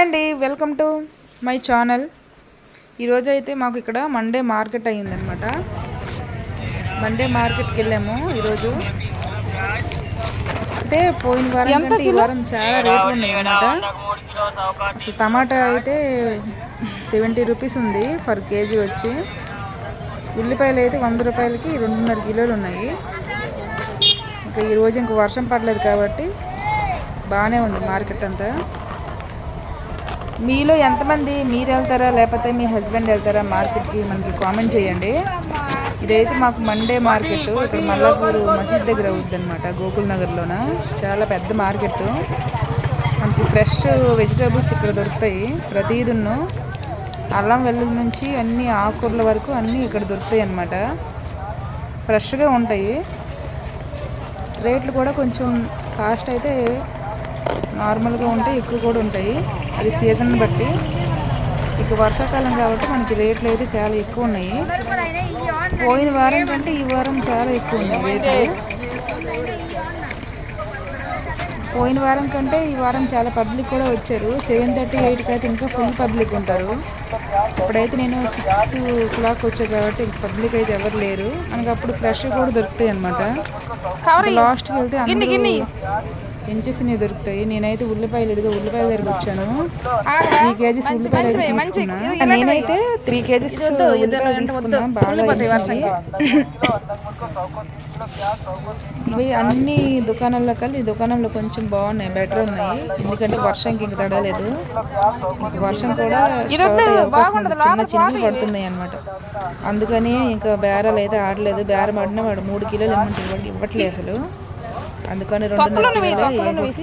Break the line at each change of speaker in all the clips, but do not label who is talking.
అండి welcome to my channel. ఈరోజు అయితే మాకు ఇక్కడ మండే మార్కెట్ అయ్యిందనమాట మండే మార్కెట్కి వెళ్ళాము ఈరోజు. అయితే పోయిన వారం కంటే ఈ వారం చాలా రేట్లు ఉన్నాయి అన్నమాట అసలు టమాటా అయితే సెవెంటీ రూపీస్ ఉంది పర్ కేజీ వచ్చి. ఉల్లిపాయలు అయితే వంద రూపాయలకి రెండున్నర కిలోలు ఉన్నాయి. ఇంకా ఈరోజు ఇంక వర్షం పడలేదు కాబట్టి బాగానే ఉంది మార్కెట్ అంతా. మీలో ఎంతమంది మీరు వెళ్తారా లేకపోతే మీ హస్బెండ్ వెళ్తారా మార్కెట్కి మనకి కామెంట్ చేయండి. ఇదైతే మాకు మండే మార్కెట్ ఇక్కడ మల్లాపూర్ మసీద్ దగ్గర అవుద్ది అనమాట గోకుల్ నగర్లోన? చాలా పెద్ద మార్కెట్ మనకి ఫ్రెష్ వెజిటేబుల్స్ ఇక్కడ దొరుకుతాయి ప్రతిదున్ను. అల్లం వెల్లుల్లి నుంచి అన్ని ఆకుకూరల వరకు అన్నీ ఇక్కడ దొరుకుతాయి అన్నమాట. ఫ్రెష్గా ఉంటాయి. రేట్లు కూడా కొంచెం కాస్ట్ అయితే నార్మల్గా ఉంటాయి ఎక్కువ కూడా ఉంటాయి. అది సీజన్ బట్టి. ఇక వర్షాకాలం కాబట్టి మనకి రేట్లు అయితే చాలా ఎక్కువ ఉన్నాయి. పోయిన వారం కంటే ఈ వారం చాలా ఎక్కువ ఉన్నాయి రేట్లు. పోయిన వారం కంటే ఈ వారం చాలా పబ్లిక్ కూడా వచ్చారు. సెవెన్ థర్టీ ఎయిట్కి అయితే ఇంకా ఫుల్ పబ్లిక్ ఉంటారు. ఇప్పుడైతే నేను సిక్స్ క్లాక్ వచ్చా కాబట్టి పబ్లిక్ అయితే ఎవరు లేరు. మనకి అప్పుడు ఫ్రెష్ కూడా దొరుకుతాయి అనమాట లాస్ట్కి వెళ్తే అందరూ ఎంచేసినవి దొరుకుతాయి? నేనైతే ఉల్లిపాయలు ఇదిగా ఉల్లిపాయల దగ్గరికి వచ్చాను. త్రీ కేజీస్ ఉల్లిపాయలు తీసుకున్నా. నేనైతే త్రీ కేజీస్ తీసుకున్నా. బాగా. ఇవి అన్ని దుకాణాల్లో కలిసి దుకాణంలో కొంచెం బాగున్నాయి బెటర్ ఉన్నాయి. ఎందుకంటే వర్షంకి ఇంక తడలేదు. వర్షం కూడా. చిన్న చిన్నవి పడుతున్నాయి అనమాట అందుకని ఇంకా బేరాలు అయితే ఆడలేదు. బేరం ఆడినా వాడు మూడు కిలోలు ఇమ్మంటే ఇవ్వట్లేదు అసలు. అందుకని వేసేసి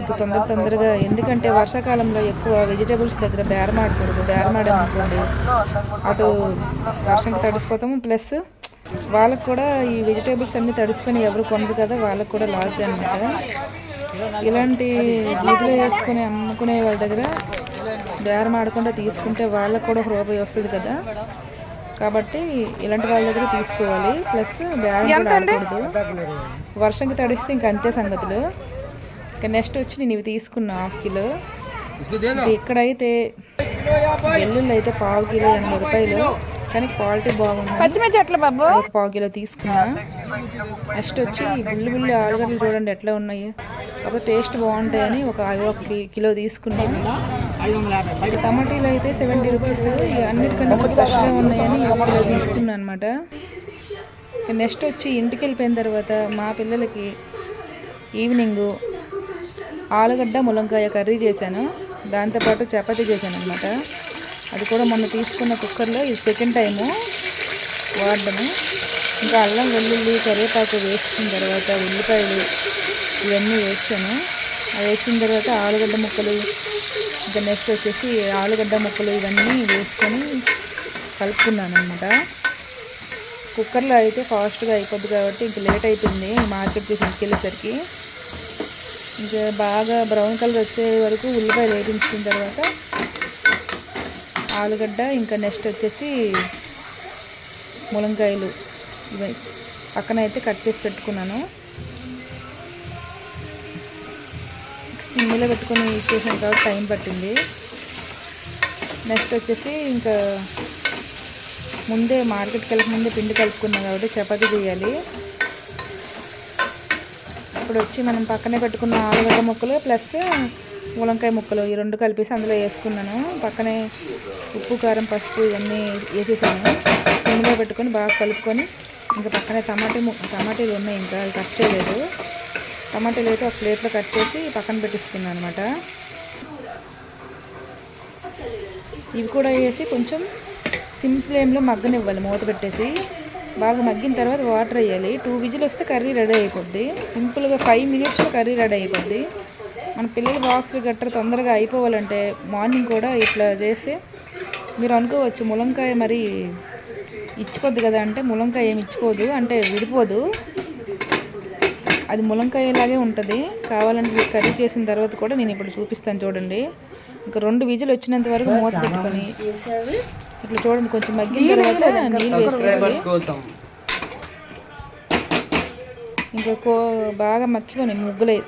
ఇంకా తొందర తొందరగా ఎందుకంటే వర్షాకాలంలో ఎక్కువ వెజిటేబుల్స్ దగ్గర బేరం ఆడకూడదు బేరం ఆడామనుకోండి అటు వర్షంకి తడిసిపోతాము ప్లస్ వాళ్ళకు కూడా ఈ వెజిటేబుల్స్ అన్ని తడిసిపోయిన ఎవరు కొనరు కదా వాళ్ళకు కూడా లాస్ అనమాట ఇలాంటి వీధిలో వేసుకుని అమ్ముకునే వాళ్ళ దగ్గర బేరం ఆడకుండా తీసుకుంటే వాళ్ళకు కూడా రూపాయి వస్తుంది కదా. కాబట్టి ఇలాంటి వాళ్ళ దగ్గర తీసుకోవాలి. ప్లస్ ఆడకూడదు. వర్షంకి తడిస్తే ఇంక అంతే సంగతులు. ఇంకా నెక్స్ట్ వచ్చి నేను ఇవి తీసుకున్నా హాఫ్ కిలో. ఇంకా ఇక్కడైతే వెల్లుల్లి అయితే పావు కిలో ఎనభై రూపాయలు. కానీ క్వాలిటీ బాగుంది.
పచ్చిమిర్చి ఎట్లా బాబు?
ఒక పావు కిలో తీసుకున్నా. నెక్స్ట్ వచ్చి బుల్లి బుల్లి ఆలుగడ్డలు చూడండి ఎట్లా ఉన్నాయి. కాకపోతే టేస్ట్ బాగుంటాయని ఒక ఒక కిలో తీసుకున్నాను టమాటీలు అయితే సెవెంటీ రూపీస్. ఇక అన్నిటికన్నా ఫ్రెష్గా ఉన్నాయని ఇలా తీసుకున్నాను అనమాట నెక్స్ట్ వచ్చి ఇంటికి వెళ్ళిపోయిన తర్వాత మా పిల్లలకి ఈవినింగ్ ఆలుగడ్డ ములంకాయ కర్రీ చేశాను. దాంతోపాటు చపాతీ చేశాను అనమాట అది కూడా మొన్న తీసుకున్న కుక్కర్లో ఇది సెకండ్ టైము వాడడము. ఇంకా అల్లం వెల్లుల్లి కరివేపాకు వేసిన తర్వాత ఉల్లిపాయలు ఇవన్నీ వేసాను. అది వేసిన తర్వాత ఆలుగడ్డ ముక్కలు ఇంకా నెక్స్ట్ వచ్చేసి ఆలుగడ్డ ముక్కలు ఇవన్నీ వేసుకొని కలుపుకున్నాను అనమాట కుక్కర్లో అయితే ఫాస్ట్గా అయిపోద్ది కాబట్టి ఇంక లేట్ అవుతుంది మార్కెట్ తీసుకెళ్ళేసరికి. వెళ్ళేసరికి ఇంకా బాగా బ్రౌన్ కలర్ వచ్చే వరకు ఉల్లిపాయలు వేయించుకున్న తర్వాత ఆలుగడ్డ ఇంకా నెక్స్ట్ వచ్చేసి ములంకాయలు ఇవి పక్కన అయితే కట్ చేసి పెట్టుకున్నాను. సిమ్లో పెట్టుకొని చేసిన తర్వాత టైం పట్టింది. నెక్స్ట్ వచ్చేసి ఇంకా ముందే మార్కెట్కి వెళ్ళక ముందే పిండి కలుపుకున్నాం కాబట్టి చపాతి చేయాలి. ఇప్పుడు వచ్చి మనం పక్కనే పెట్టుకున్న ఆలుగడ్డ ముక్కలు ప్లస్ ములంకాయ ముక్కలు ఈ రెండు కలిపేసి అందులో వేసుకున్నాను. పక్కనే ఉప్పు కారం పసుపు ఇవన్నీ వేసేసాను. సిమ్లో పెట్టుకొని బాగా కలుపుకొని ఇంకా పక్కనే టమాటీ ము టమాటీలు ఉన్నాయి ఇంకా అది కట్ చేయలేదు. టమాటాలు అయితే ఒక ప్లేట్లో కట్ చేసి పక్కన పెట్టిస్తున్నాను అనమాట ఇవి కూడా వేసి కొంచెం సిమ్ ఫ్లేమ్లో మగ్గనివ్వాలి మూత పెట్టేసి. బాగా మగ్గిన తర్వాత వాటర్ వేయాలి. టూ విజిల్ వస్తే కర్రీ రెడీ అయిపోద్ది. సింపుల్గా ఫైవ్ మినిట్స్లో కర్రీ రెడీ అయిపోద్ది. మన పిల్లల బాక్స్లు గట్రా తొందరగా అయిపోవాలంటే మార్నింగ్ కూడా ఇట్లా చేస్తే మీరు అనుకోవచ్చు ములంకాయ మరి ఇచ్చిపోద్ది కదా అంటే ములంకాయ ఏమి ఇచ్చిపోదు అంటే విడిపోదు. అది ములంకాయలాగే ఉంటుంది. కావాలంటే మీకు కర్రీ చేసిన తర్వాత కూడా నేను ఇప్పుడు చూపిస్తాను చూడండి. ఇంకా రెండు విజులు వచ్చినంత వరకు మూత పెట్టుకొని ఇట్లా చూడండి కొంచెం మగ్గిన తర్వాత నీళ్ళు వేసుకోవాలి.
కోసం.
ఇంకా కో బాగా మక్కిపోయినాయి ముగ్గులై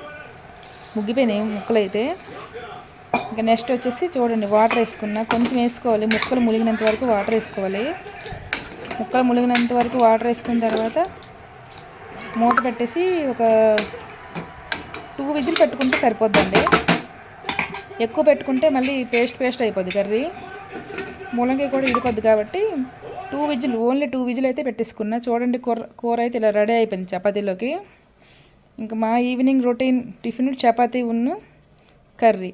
ముగ్గిపోయినాయి ముక్కలు అయితే ఇంకా నెక్స్ట్ వచ్చేసి చూడండి వాటర్ వేసుకున్నా. కొంచెం వేసుకోవాలి. ముక్కలు ములిగినంత వరకు వాటర్ వేసుకోవాలి. ముక్కలు ములిగినంత వరకు వాటర్ వేసుకున్న తర్వాత మూత పెట్టేసి ఒక టూ విజిల్ పెట్టుకుంటే సరిపోద్దండి. ఎక్కువ పెట్టుకుంటే మళ్ళీ పేస్ట్ పేస్ట్ అయిపోద్ది కర్రీ. ములంగి కూడా ఇడిపోద్ది కాబట్టి two whistle only two whistle అయితే పెట్టేసుకున్నా. చూడండి కూర కూర అయితే ఇలా రెడీ అయిపోయింది చపాతీలోకి. ఇంకా మా ఈవినింగ్ రొటీన్ టిఫిన్ చపాతీ ఉన్న కర్రీ.